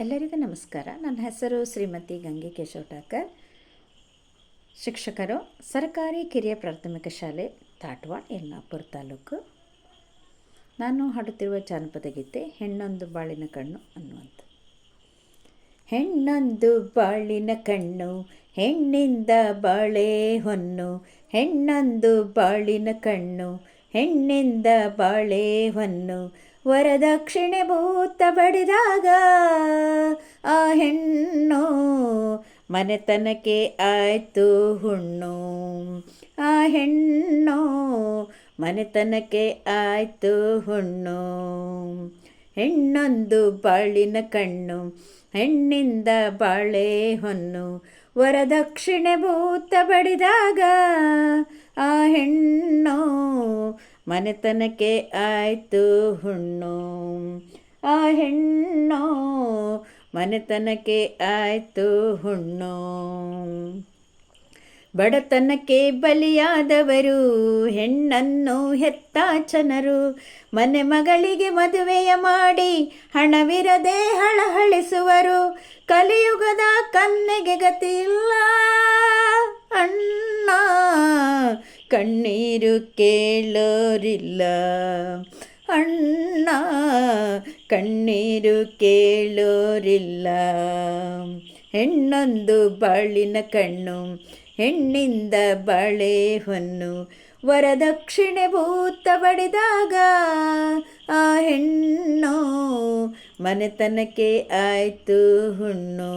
ಎಲ್ಲರಿಗೂ ನಮಸ್ಕಾರ. ನನ್ನ ಹೆಸರು ಶ್ರೀಮತಿ ಗಂಗೆ ಕೇಶವಟಾಕರ್. ಶಿಕ್ಷಕರು, ಸರ್ಕಾರಿ ಕಿರಿಯ ಪ್ರಾಥಮಿಕ ಶಾಲೆ ತಾಟ್ವಾಳ ಯಲ್ಲಾಪುರ ತಾಲೂಕು. ನಾನು ಹಾಡುತ್ತಿರುವ ಜಾನಪದ ಗೀತೆ, ಹೆಣ್ಣೊಂದು ಬಾಳಿನ ಕಣ್ಣು ಅನ್ನುವಂಥ ಹೆಣ್ಣೊಂದು ಬಾಳಿನ ಕಣ್ಣು, ಹೆಣ್ಣಿಂದ ಬಾಳೆ ಹೊನ್ನು, ಹೆಣ್ಣೊಂದು ಬಾಳಿನ ಕಣ್ಣು, ಹೆಣ್ಣಿಂದ ಬಾಳೆ ಹೊನ್ನು ವರದಕ್ಷಿಣೆ ಭೂತ ಬಡಿದಾಗ ಆ ಹೆಣ್ಣು ಮನೆತನಕ್ಕೆ ಆಯ್ತು ಹುಣ್ಣು. ಆ ಹೆಣ್ಣು ಮನೆತನಕ್ಕೆ ಆಯ್ತು ಹುಣ್ಣು. ಹೆಣ್ಣೊಂದು ಬಾಳಿನ ಕಣ್ಣು, ಹೆಣ್ಣಿಂದ ಬಾಳೆ ಹೊನ್ನು. ವರದಕ್ಷಿಣೆ ಭೂತ ಬಡಿದಾಗ ಆ ಹೆಣ್ಣು ಮನೆತನಕ್ಕೆ ಆಯ್ತು ಹುಣ್ಣು. ಆ ಹೆಣ್ಣು ಮನೆತನಕ್ಕೆ ಆಯ್ತು ಹುಣ್ಣು. ಬಡತನಕ್ಕೆ ಬಲಿಯಾದವರು ಹೆಣ್ಣನ್ನು ಹೆತ್ತಾಚನರು ಮನೆ ಮಗಳಿಗೆ ಮದುವೆಯ ಮಾಡಿ ಹಣವಿರದೆ ಹಳಹಳಿಸುವರು. ಕಲಿಯುಗದ ಕನ್ನೆಗೆ ಗತಿಯಿಲ್ಲ ಅಣ್ಣ. ಕಣ್ಣೀರು ಕೇಳೋರಿಲ್ಲ ಅಣ್ಣ. ಕಣ್ಣೀರು ಕೇಳೋರಿಲ್ಲ. ಹೆಣ್ಣೊಂದು ಬಾಳಿನ ಕಣ್ಣು, ಹೆಣ್ಣಿಂದ ಬಾಳೆ ಹೊನ್ನು. ವರದಕ್ಷಿಣೆ ಭೂತ ಬಡಿದಾಗ ಆ ಹೆಣ್ಣು ಮನೆತನಕ್ಕೆ ಆಯ್ತು ಹುಣ್ಣು.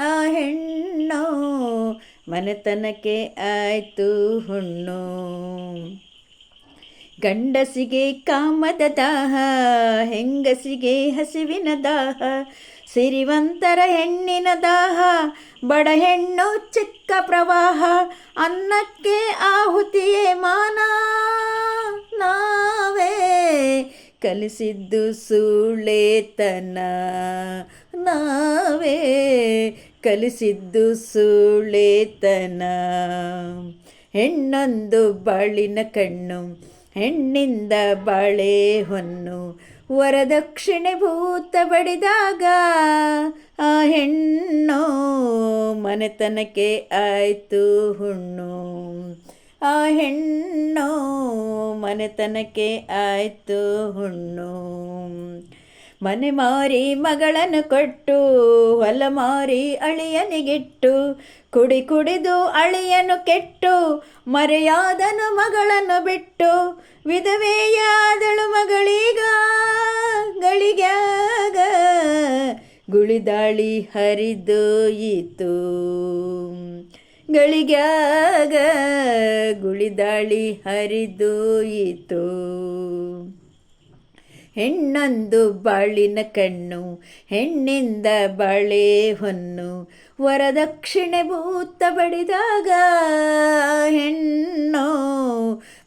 ಆ ಹೆಣ್ಣು ಮನೆತನಕ್ಕೆ ಆಯ್ತು ಹುಣ್ಣು. ಗಂಡಸಿಗೆ ಕಾಮದ ದಾಹ, ಹೆಂಗಸಿಗೆ ಹಸಿವಿನ ದಾಹ, ಸಿರಿವಂತರ ಹೆಣ್ಣಿನ ದಾಹ, ಬಡ ಹೆಣ್ಣು ಚಿಕ್ಕ ಪ್ರವಾಹ, ಅನ್ನಕ್ಕೆ ಆಹುತಿಯೇ ಮಾನ, ನಾವೇ ಕಲಿಸಿದ್ದು ಸುಳ್ಳೇತನ, ನಾವೇ ಕಲಿಸಿದ್ದು ಸುಳ್ಳೇತನ. ಹೆಣ್ಣೊಂದು ಬಾಳಿನ ಕಣ್ಣು ಹೆಣ್ಣಿಂದ ಬಾಳೆ ಹೊನ್ನು, ವರದಕ್ಷಿಣೆ ಭೂತ ಬಡಿದಾಗ ಆ ಹೆಣ್ಣು ಮನೆತನಕ್ಕೆ ಆಯ್ತು ಹುಣ್ಣು. ಆ ಹೆಣ್ಣು ಮನೆತನಕ್ಕೆ ಆಯ್ತು ಹುಣ್ಣು. ಮನೆ ಮಾರಿ ಮಗಳನ್ನು ಕೊಟ್ಟು, ಹೊಲ ಮಾರಿ ಅಳಿಯನಿಗಿಟ್ಟು, ಕುಡಿ ಕುಡಿದು ಅಳಿಯನು ಕೆಟ್ಟು, ಮರೆಯಾದನು ಮಗಳನ್ನು ಬಿಟ್ಟು, ವಿಧವೆಯಾದಳು ಮಗಳೀಗ ಗಳಿಗ್ಯಾಗ ಗುಳಿದಾಳಿ ಹರಿದೋಯಿತು ಗಳಿಗ್ಯಾಗ ಗುಳಿದಾಳಿ ಹರಿದೋಯಿತು ಹೆಣ್ಣೊಂದು ಬಾಳಿನ ಕಣ್ಣು, ಹೆಣ್ಣಿಂದ ಬಳೆ ಹೊನ್ನು. ವರದಕ್ಷಿಣೆ ಭೂತ ಬಡಿದಾಗ ಹೆಣ್ಣು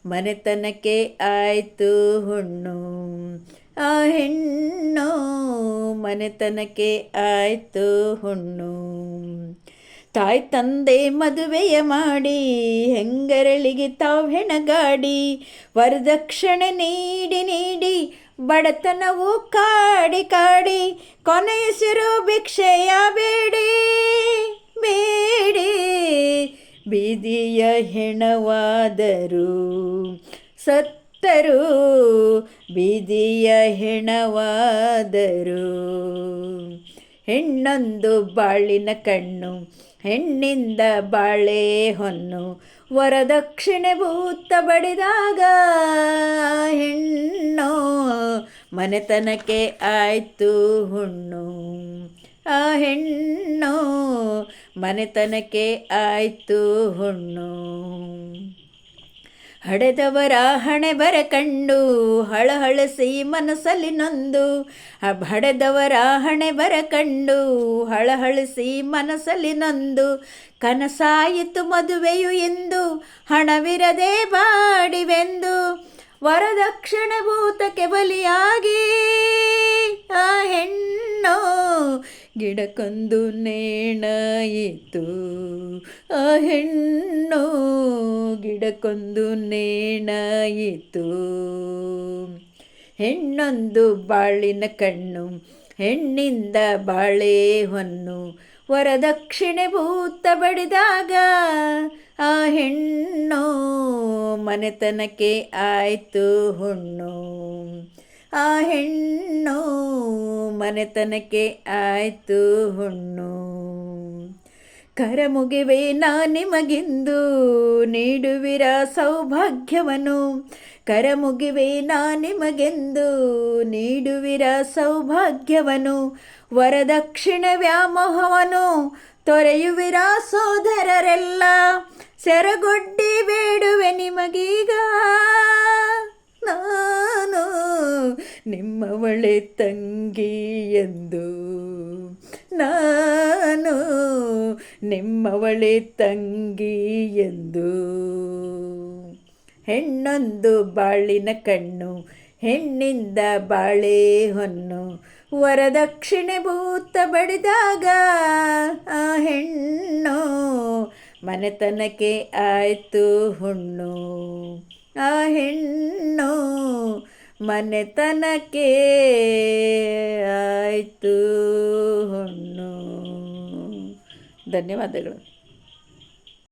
ಮನೆತನಕ್ಕೆ ಆಯ್ತು ಹುಣ್ಣು. ಆ ಹೆಣ್ಣು ಮನೆತನಕ್ಕೆ ಆಯ್ತು ಹುಣ್ಣು. ತಾಯಿ ತಂದೆ ಮದುವೆಯ ಮಾಡಿ ಹೆಂಗರಳಿಗೆ ತಾವು ಹೆಣಗಾಡಿ ವರದಕ್ಷಿಣೆ ನೀಡಿ ನೀಡಿ ಬಡತನವು ಕಾಡಿ ಕಾಡಿ ಕೊನೆಯಸಿರು ಭಿಕ್ಷೆಯ ಬೇಡಿ ಬೇಡಿ. ಬೀದಿಯ ಹೆಣವಾದರು ಸತ್ತರು, ಬೀದಿಯ ಹೆಣವಾದರು. ಹೆಣ್ಣೊಂದು ಬಾಳಿನ ಕಣ್ಣು, ಹೆಣ್ಣಿಂದ ಬಾಳೆ ಹೊನ್ನು, ವರದಕ್ಷಿಣೆ ಭೂತ ಬಡಿದಾಗ ಮನೆತನಕ್ಕೆ ಆಯ್ತು ಹುಣ್ಣು. ಆ ಹೆಣ್ಣು ಮನೆತನಕ್ಕೆ ಆಯ್ತು ಹುಣ್ಣು. ಹಡೆದವರ ಹಣೆ ಬರ ಕಂಡು ಹಳಹಳಸಿ ಮನಸ್ಸಲ್ಲಿ ನೊಂದು. ಹಡೆದವರ ಹಣೆ ಬರ ಕಂಡು ಹಳಹಳಸಿ ಮನಸ್ಸಲ್ಲಿ ನೊಂದು. ಕನಸಾಯಿತು ಮದುವೆಯು ಎಂದು ಹಣವಿರದೆ ಬಾಡಿವೆಂದು. ವರದಕ್ಷಿಣೆ ಭೂತಕ್ಕೆ ಬಲಿಯಾಗಿ ಆ ಹೆಣ್ಣು ಗಿಡಕ್ಕೊಂದು ನೇಣಾಯಿತು ಆ ಹೆಣ್ಣು ಗಿಡಕ್ಕೊಂದು ನೇಣಾಯಿತು ಹೆಣ್ಣೊಂದು ಬಾಳಿನ ಕಣ್ಣು, ಹೆಣ್ಣಿಂದ ಬಾಳೆ ಹೊನ್ನು. ವರದಕ್ಷಿಣೆ ಭೂತ ಬಡಿದಾಗ ಆ ಹೆಣ್ಣು ಮನೆತನಕ್ಕೆ ಆಯ್ತು ಹುಣ್ಣು. ಆ ಹೆಣ್ಣು ಮನೆತನಕ್ಕೆ ಆಯ್ತು ಹುಣ್ಣು. ಕರಮುಗಿವೆ ನಾ ನಿಮಗಿಂದು ನೀಡುವಿರ ಸೌಭಾಗ್ಯವನ್ನು ಕರಮುಗಿವೆ ನಾ ನಿಮಗೆಂದು ನೀಡುವಿರ ಸೌಭಾಗ್ಯವನು. ವರದಕ್ಷಿಣ ವ್ಯಾಮೋಹವನು ತೊರೆಯುವಿರ ಸೋದರರೆಲ್ಲ. ಸೆರಗೊಡ್ಡಿ ಬೇಡುವೆ ನಿಮಗೀಗ. ನಾನು ನಿಮ್ಮವಳೆ ತಂಗಿ ಎಂದು. ನಾನು ನಿಮ್ಮವಳೆ ತಂಗಿ ಎಂದು. ಹೆಣ್ಣೊಂದು ಬಾಳಿನ ಕಣ್ಣು, ಹೆಣ್ಣಿಂದ ಬಾಳೆ ಹೊನ್ನು. ವರದಕ್ಷಿಣೆ ಭೂತ ಬಡಿದಾಗ, ಆ ಹೆಣ್ಣು ಮನೆತನಕ್ಕೆ ಆಯಿತು ಹುಣ್ಣು. ಆ ಹೆಣ್ಣು ಮನೆತನಕ್ಕೆ ಆಯಿತು ಹುಣ್ಣು. ಧನ್ಯವಾದಗಳು.